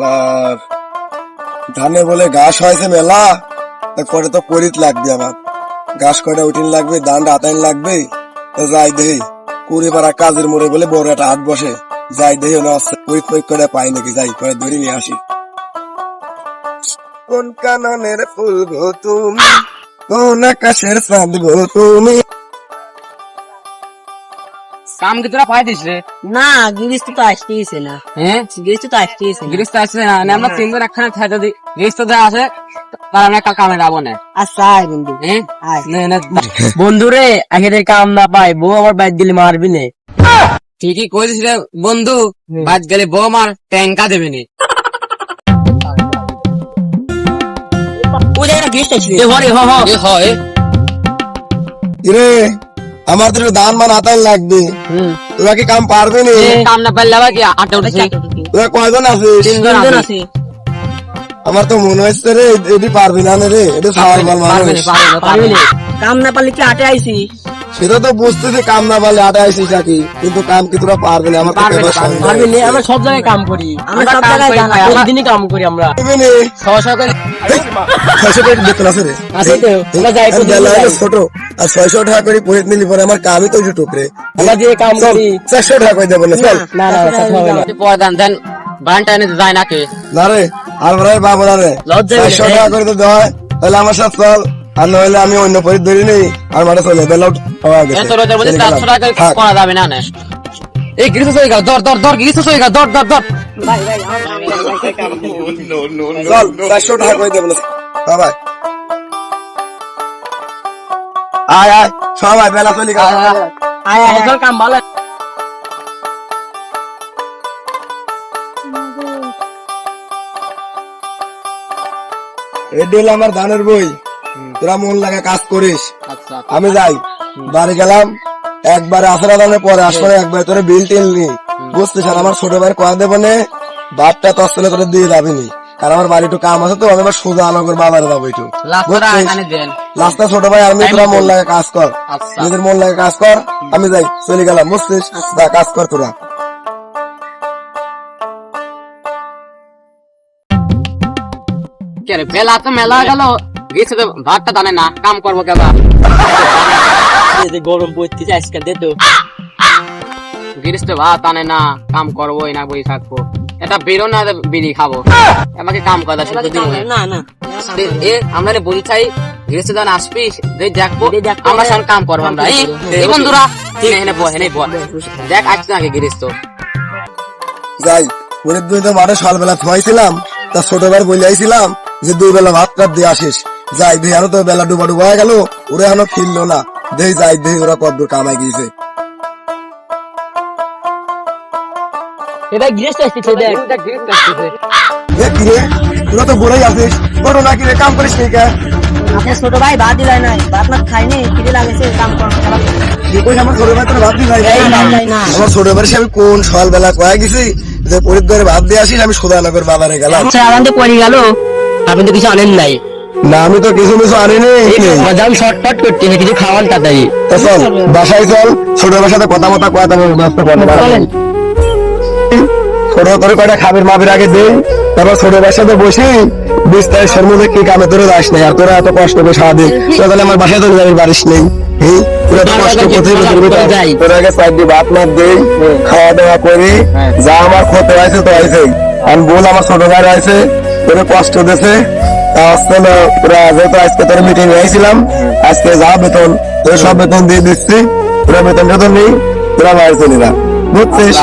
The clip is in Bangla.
আর ধানে বলে ঘাস হয়েছে মেলা, তা করে তো করিত লাগবে আমার ঘাস কয়টা উঠিন লাগবে, ধান আতাইন লাগবে, তা যাই দেহি কুড়ি পাড়া কাজের মোড়ে বলে বড় একটা হাট বসে, যাই দেহি ওনা করিত পরিত করে পাই নাকি, যাই করে ধরে নিয়ে আসি। কোন কাননের ফুল গো তুমি, কোন আকাশের চাঁদ গো তুমি? কাম কি তোরা পাই দিস রে? না গিরিশ তো আসতেইছে না। হ্যাঁ গিরিশ তো আসতেইছে না। গিরিশ তো আসছে না আমরা তিনজন একখানে থাকে যদি গিরিশ তো আছে তার আমরা কামে যাব না। আচ্ছা আয় বন্ধু। হ্যাঁ আয়। না, না, বন্ধু রে আগে কাম না পাই বউ আমার বাইর দিলে মারবি নে। ঠিকই কইছিস রে বন্ধু। বাদ গেলে বউ আমার ট্যাঙ্কা দেবে নি। ওই জায়গায় গিরিশ আসবে এ হরে হ হ। এ হয়। রে। আমার তো একটু ধান মান আতাইন লাগবে। তোরা কি কাম পারবে নি? কাম না পারলে আবার কি আটে উঠেছে? তোরা কয়জন তিনজন আছে। আমার তো মনে হচ্ছে রে এটি পারবি না রে এটা সাওয়ার মাল মানুষ। না, পারবে না, পারবি পারবে নে। না। কাম না পারলে কি আটে আইছি সেটা তো বুঝতেছি কাম না পারলে আটা আইসিস নাকি? কিন্তু কাম কি তোরা পারবে না? আমার পারবে না। আমরা সব জায়গায় কাম করি। আমরা সব জায়গায় জানা। প্রতিদিনই কাম করি আমরা? ছশো করে। ছোট আর ছয়শো টাকা করে পরিত নিলি পরে আমার কামই তো একটু টুকরে। আমরা যে কাম করি চারশো টাকা করে দেবো না চল। না না বানটা এনে যায় নাকি? না রে আর ভাই বাবু রে। লজ্জা টাকা করে তো দেওয়া হয়। তাহলে আমার সাথে চল। আর নইলে আমি অন্য পরিত ধরি নেই আর মাঠে চলে বেলা গেলাম। টাকা করা যাবে না না। এই গিরিশ হয়ে গেল দর দর দর গিরিশ হয়ে গেল দর দর দর। ভাই ভাই চল চারশো টাকা করে দেবো হ্যাঁ ভাই আয় আয় সবাই বেলা চলে গেল। আয় আয় কাম ভালো। এডি হলো আমার ধানের বই। তোরা মন লাগা কাজ করিস। আচ্ছা আমি যাই। বাড়ি গেলাম। একবারে আসরা দানের পরে আসলে একবার তোরে বিল টিল নি। বুঝতেছ আর আমার ছোট ভাইয়ের কয়া দেবো নে তসলে তোরে দিয়ে যাবি নি। কারণ আমার বাড়ি একটু কাম আছে তো আমি এবার সোজা যাব একটু। লাস্টটা দেন। ছোট ভাই আমি তোরা মন লাগে কাজ কর। আচ্ছা। নিজের মন লাগে কাজ কর। আমি যাই চলে গেলাম বুঝছিস? কাজ কর তোরা। বেলা তো মেলা গেল। গিয়েছে তো ভাতটা জানে না কাম করব কেবা। যে গরম পড়তেছে আজকে দে তো। গিরিশ তো ভাত আনে না কাম করবোই না বই থাকব। এটা বেরো না বিড়ি খাব। আমাকে কাম কথা শুধু দিন না না এ আমরা বলি চাই গিরিশ তো আসবি যে দেখব আমরা কাম করব আমরা এই বন্ধুরা বল বল দেখ গিরিশ তো যাই দিন তো মাঠে সকালবেলা থুয়াইছিলাম তা ছোট ভাই বলে আইছিলাম যে দুই বেলা ভাত টাত দিয়ে আসিস। যাই দেই আরও তো বেলা ডুবা ডুবা হয়ে গেল। ওরা এখনও ফিরলো না। দেই যাই দেই ওরা কদ্দূর কামাই গিয়েছে। এটা গিরিশ আসতেছে দেখ। এ কি রে? তোরা তো বলেই আছিস বড় না কি রে কাম করিস নি কে? আপনার ছোট ভাই ভাত দিলাই নাই ভাত না খাইনি খিদে লাগেছে কাম করো কি কইস আমার ছোট ভাই তোর ভাত না। আমার ছোট ভাই আমি কোন সকালবেলা কয়া গেছি যে পরিদ্বারে ভাত দিয়ে আসিস আমি সুধানগর বাজারে গেলাম। আচ্ছা আমাদের পড়ে গেল। আপনি তো কিছু আনেন নাই। না আমি তো কিছু কিছু আনিনি। যান শর্টকাট করতে কিছু খাওয়ান তাড়াতাড়ি তা চল বাসায় চল ছোট সাথে কথা মতো কয়া তারপর ব্যস্ত করব চলেন। ছোট করে কয়টা খাবের মাপের আগে দে তারপর ছোট সাথে বসে বিশ তারিখের মধ্যে কি কামে তোরা যাস নাই আর তোরা এত কষ্ট করে সারাদিন তোরা তাহলে আমার বাসায় চলে যাবি পারিস নেই। তোরা এত কষ্ট করতে যাই। তোরা আগে চার দিয়ে ভাত মাত দেই খাওয়া দাওয়া করি যা আমার ক্ষতি হয়েছে তো হয়েছে আর বল আমার ছোট ভাই আছে তোরা কষ্ট দিছে তা না তোরা যেহেতু আজকে তোর মিটিং হয়েছিলাম আজকে যা বেতন, তোর সব বেতন দিয়ে দিচ্ছি। তোরা বেতন টেতন নেই তোরা বাইরে চলে না বুঝছিস?